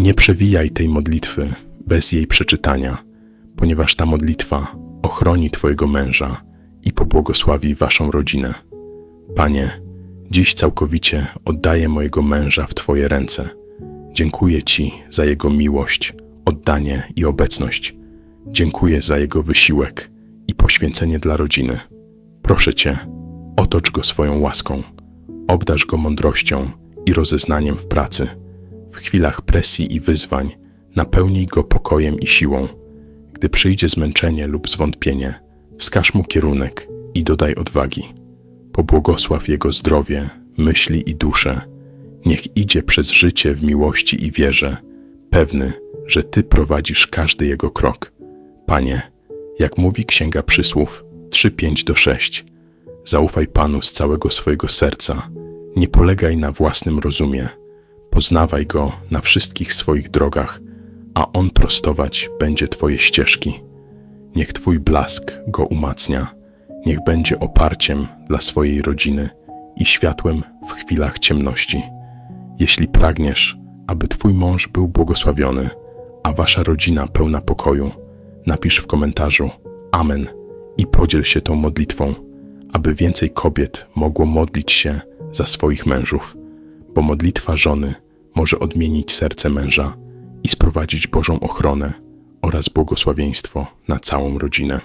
Nie przewijaj tej modlitwy bez jej przeczytania, ponieważ ta modlitwa ochroni Twojego męża i pobłogosławi Waszą rodzinę. Panie, dziś całkowicie oddaję mojego męża w Twoje ręce. Dziękuję Ci za jego miłość, oddanie i obecność. Dziękuję za jego wysiłek i poświęcenie dla rodziny. Proszę Cię, otocz go swoją łaską, obdarz go mądrością i rozeznaniem w pracy. Chwilach presji i wyzwań napełnij go pokojem i siłą. Gdy przyjdzie zmęczenie lub zwątpienie, wskaż mu kierunek i dodaj odwagi. Pobłogosław jego zdrowie, myśli i duszę. Niech idzie przez życie w miłości i wierze, pewny, że Ty prowadzisz każdy jego krok. Panie, jak mówi Księga Przysłów 3:5 do 6, zaufaj Panu z całego swojego serca, nie polegaj na własnym rozumie, poznawaj Go na wszystkich swoich drogach, a On prostować będzie Twoje ścieżki. Niech Twój blask go umacnia, niech będzie oparciem dla swojej rodziny i światłem w chwilach ciemności. Jeśli pragniesz, aby Twój mąż był błogosławiony, a Wasza rodzina pełna pokoju, napisz w komentarzu Amen i podziel się tą modlitwą, aby więcej kobiet mogło modlić się za swoich mężów, bo modlitwa żony może odmienić serce męża i sprowadzić Bożą ochronę oraz błogosławieństwo na całą rodzinę.